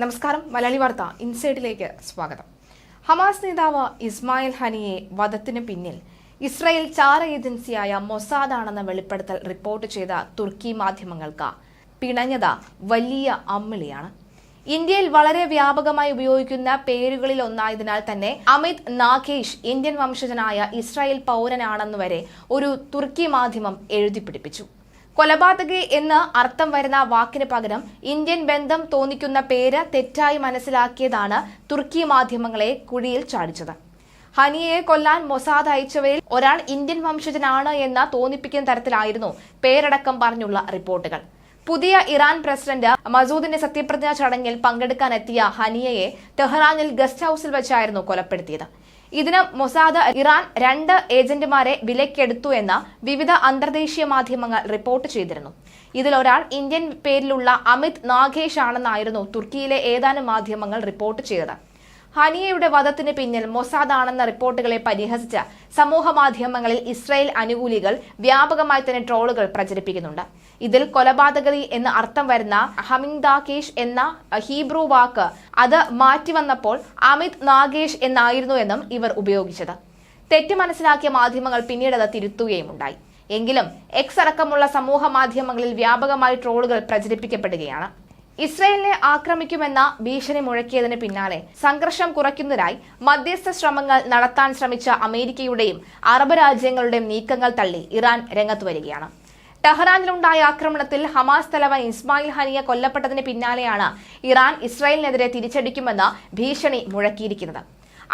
നമസ്കാരം. മലയാളി വാർത്ത ഇൻസൈഡിലേക്ക് സ്വാഗതം. ഹമാസ് നേതാവ് ഇസ്മായിൽ ഹനിയെ വധത്തിന് പിന്നിൽ. ഇസ്രായേൽ ചാര ഏജൻസിയായ മൊസാദാണെന്ന വെളിപ്പെടുത്തൽ റിപ്പോർട്ട് ചെയ്ത തുർക്കി മാധ്യമങ്ങൾക്ക് പിണഞ്ഞത വലിയ അമ്മിളിയാണ്. ഇന്ത്യയിൽ വളരെ വ്യാപകമായി ഉപയോഗിക്കുന്ന പേരുകളിൽ ഒന്നായതിനാൽ തന്നെ അമിത് നാഗേഷ് ഇന്ത്യൻ വംശജനായ ഇസ്രായേൽ പൗരനാണെന്നുവരെ ഒരു തുർക്കി മാധ്യമം എഴുതി പിടിപ്പിച്ചു കൊലപാതകി എന്ന് അർത്ഥം വരുന്ന വാക്കിന് പകരം ഇന്ത്യൻ ബന്ധം തോന്നിക്കുന്ന പേര് തെറ്റായി മനസ്സിലാക്കിയതാണ് തുർക്കി മാധ്യമങ്ങളെ കുഴിയിൽ ചാടിച്ചത്. ഹനിയെ കൊല്ലാൻ മൊസാദ് അയച്ചവരിൽ ഒരാൾ ഇന്ത്യൻ വംശജനാണ് എന്ന് തോന്നിപ്പിക്കുന്ന തരത്തിലായിരുന്നു പേരടക്കം പറഞ്ഞുള്ള റിപ്പോർട്ടുകൾ. പുതിയ ഇറാൻ പ്രസിഡന്റ് മസൂദിന്റെ സത്യപ്രതിജ്ഞാ ചടങ്ങിൽ പങ്കെടുക്കാനെത്തിയ ഹനിയയെ ടെഹ്റാനിൽ ഗസ്റ്റ് ഹൌസിൽ വെച്ചായിരുന്നു കൊലപ്പെടുത്തിയത്. ഇതിന് മൊസാദ് ഇറാൻ രണ്ട് ഏജന്റുമാരെ വിലക്കെടുത്തു എന്ന് വിവിധ അന്തർദേശീയ മാധ്യമങ്ങൾ റിപ്പോർട്ട് ചെയ്തിരുന്നു. ഇതിലൊരാൾ ഇന്ത്യൻ പേരിലുള്ള അമിത് നാഗേഷ് ആണെന്നായിരുന്നു തുർക്കിയിലെ ഏതാനും മാധ്യമങ്ങൾ റിപ്പോർട്ട് ചെയ്തത്. ഹനിയയുടെ വധത്തിന് പിന്നിൽ മൊസാദ് ആണെന്ന റിപ്പോർട്ടുകളെ പരിഹസിച്ച് സമൂഹ മാധ്യമങ്ങളിൽ ഇസ്രായേൽ അനുകൂലികൾ വ്യാപകമായി തന്നെ ട്രോളുകൾ പ്രചരിപ്പിക്കുന്നുണ്ട്. ഇതിൽ കൊലപാതകരി എന്ന് അർത്ഥം വരുന്ന ഹമിങ്ദാകേഷ് എന്ന ഹീബ്രു വാക്ക് അത് മാറ്റിവന്നപ്പോൾ അമിത് നാഗേഷ് എന്നായിരുന്നു എന്നും ഇവർ ഉപയോഗിച്ചത്. തെറ്റ് മനസ്സിലാക്കിയ മാധ്യമങ്ങൾ പിന്നീട് അത് തിരുത്തുകയും ഉണ്ടായി എങ്കിലും എക്സ് അടക്കമുള്ള സമൂഹ മാധ്യമങ്ങളിൽ വ്യാപകമായി ട്രോളുകൾ പ്രചരിപ്പിക്കപ്പെടുകയാണ്. ഇസ്രയേലിനെ ആക്രമിക്കുമെന്ന ഭീഷണി മുഴക്കിയതിന് പിന്നാലെ സംഘർഷം കുറയ്ക്കുന്നതിനായി മധ്യസ്ഥ ശ്രമങ്ങൾ നടത്താൻ ശ്രമിച്ച അമേരിക്കയുടെയും അറബ് രാജ്യങ്ങളുടെയും നീക്കങ്ങൾ തള്ളി ഇറാൻ രംഗത്ത് വരികയാണ്. ടെഹ്റാനിലുണ്ടായ ആക്രമണത്തിൽ ഹമാസ് തലവൻ ഇസ്മായിൽ ഹനിയ കൊല്ലപ്പെട്ടതിന് പിന്നാലെയാണ് ഇറാൻ ഇസ്രായേലിനെതിരെ തിരിച്ചടിക്കുമെന്ന് ഭീഷണി മുഴക്കിയിരിക്കുന്നത്.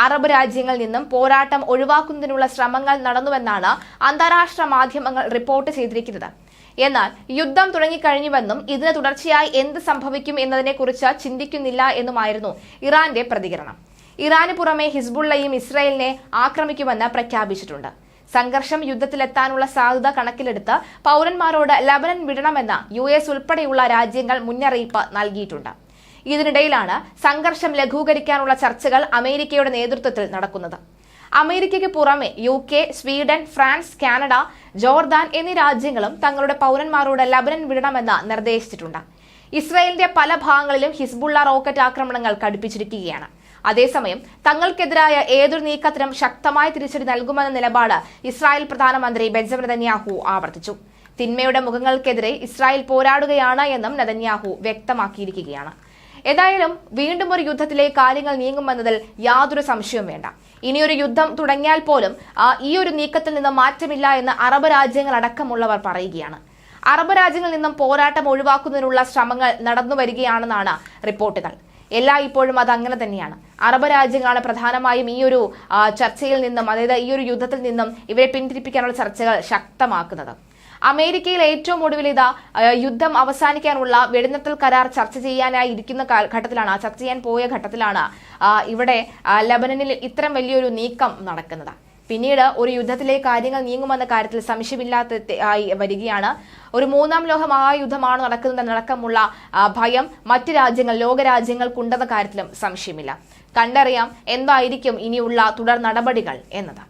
അറബ് രാജ്യങ്ങളിൽ നിന്നും പോരാട്ടം ഒഴിവാക്കുന്നതിനുള്ള ശ്രമങ്ങൾ നടന്നുവെന്നാണ് അന്താരാഷ്ട്ര മാധ്യമങ്ങൾ റിപ്പോർട്ട് ചെയ്തിരിക്കുന്നത്. എന്നാൽ യുദ്ധം തുടങ്ങിക്കഴിഞ്ഞുവെന്നും ഇതിന് തുടർച്ചയായി എന്ത് സംഭവിക്കും എന്നതിനെക്കുറിച്ച് ചിന്തിക്കുന്നില്ല എന്നുമായിരുന്നു ഇറാന്റെ പ്രതികരണം. ഇറാന് പുറമെ ഹിസ്ബുള്ളയും ഇസ്രായേലിനെ ആക്രമിക്കുമെന്ന് പ്രഖ്യാപിച്ചിട്ടുണ്ട്. സംഘർഷം യുദ്ധത്തിലെത്താനുള്ള സാധ്യത കണക്കിലെടുത്ത് പൗരന്മാരോട് ലബനൻ വിടണമെന്ന് യു എസ് ഉൾപ്പെടെയുള്ള രാജ്യങ്ങൾ മുന്നറിയിപ്പ് നൽകിയിട്ടുണ്ട്. ഇതിനിടയിലാണ് സംഘർഷം ലഘൂകരിക്കാനുള്ള ചർച്ചകൾ അമേരിക്കയുടെ നേതൃത്വത്തിൽ നടക്കുന്നത്. അമേരിക്കയ്ക്ക് പുറമെ U K Sweden France Canada Jordan എന്നീ രാജ്യങ്ങളും തങ്ങളുടെ പൗരന്മാരോട് ലബനൻ വിടണമെന്ന് നിർദ്ദേശിച്ചിട്ടുണ്ട്. ഇസ്രായേലിന്റെ പല ഭാഗങ്ങളിലും ഹിസ്ബുള്ള റോക്കറ്റ് ആക്രമണങ്ങൾ കടുപ്പിച്ചിരിക്കുകയാണ്. അതേസമയം തങ്ങൾക്കെതിരായ ഏതൊരു നീക്കത്തിനും ശക്തമായ തിരിച്ചടി നൽകുമെന്ന നിലപാട് ഇസ്രായേൽ പ്രധാനമന്ത്രി ബെഞ്ചമിൻ നെതന്യാഹു ആവർത്തിച്ചു. തിന്മയുടെ മുഖങ്ങൾക്കെതിരെ ഇസ്രായേൽ പോരാടുകയാണ് എന്നും നെതന്യാഹു വ്യക്തമാക്കിയിരിക്കുകയാണ്. ഏതായാലും വീണ്ടും ഒരു യുദ്ധത്തിലെ കാര്യങ്ങൾ നീങ്ങുമെന്നതിൽ യാതൊരു സംശയവും വേണ്ട. ഇനിയൊരു യുദ്ധം തുടങ്ങിയാൽ പോലും ഈ ഒരു നീക്കത്തിൽ നിന്ന് മാറ്റമില്ല എന്ന് അറബ് രാജ്യങ്ങൾ അടക്കമുള്ളവർ പറയുകയാണ്. അറബ് രാജ്യങ്ങളിൽ നിന്നും പോരാട്ടം ഒഴിവാക്കുന്നതിനുള്ള ശ്രമങ്ങൾ നടന്നു വരികയാണെന്നാണ് റിപ്പോർട്ടുകൾ. എല്ലാ ഇപ്പോഴും അത് അങ്ങനെ തന്നെയാണ്. അറബ് രാജ്യങ്ങളാണ് പ്രധാനമായും ഈ ഒരു ചർച്ചയിൽ നിന്നും അതായത് ഈ ഒരു യുദ്ധത്തിൽ നിന്നും ഇവരെ പിന്തിരിപ്പിക്കാനുള്ള ചർച്ചകൾ ശക്തമാക്കുന്നത്. അമേരിക്കയിൽ ഏറ്റവും ഒടുവിൽ ഇതാ യുദ്ധം അവസാനിക്കാനുള്ള വെടിനിർത്തൽ കരാർ ചർച്ച ചെയ്യാനായി ഇരിക്കുന്ന ഘട്ടത്തിലാണ് ചർച്ച ചെയ്യാൻ പോയ ഘട്ടത്തിലാണ് ഇവിടെ ലബനനിൽ ഇത്തരം വലിയൊരു നീക്കം നടക്കുന്നത്. പിന്നീട് ഒരു യുദ്ധത്തിലെ കാര്യങ്ങൾ നീങ്ങുമെന്ന കാര്യത്തിൽ സംശയമില്ലാത്ത വരികയാണ്. ഒരു മൂന്നാം ലോക മഹായുദ്ധമാണ് നടക്കുന്നതെന്നടക്കമുള്ള ഭയം മറ്റ് രാജ്യങ്ങൾ ലോകരാജ്യങ്ങൾക്കുണ്ടെന്ന കാര്യത്തിലും സംശയമില്ല. കണ്ടറിയാം എന്തായിരിക്കും ഇനിയുള്ള തുടർ നടപടികൾ എന്നത്.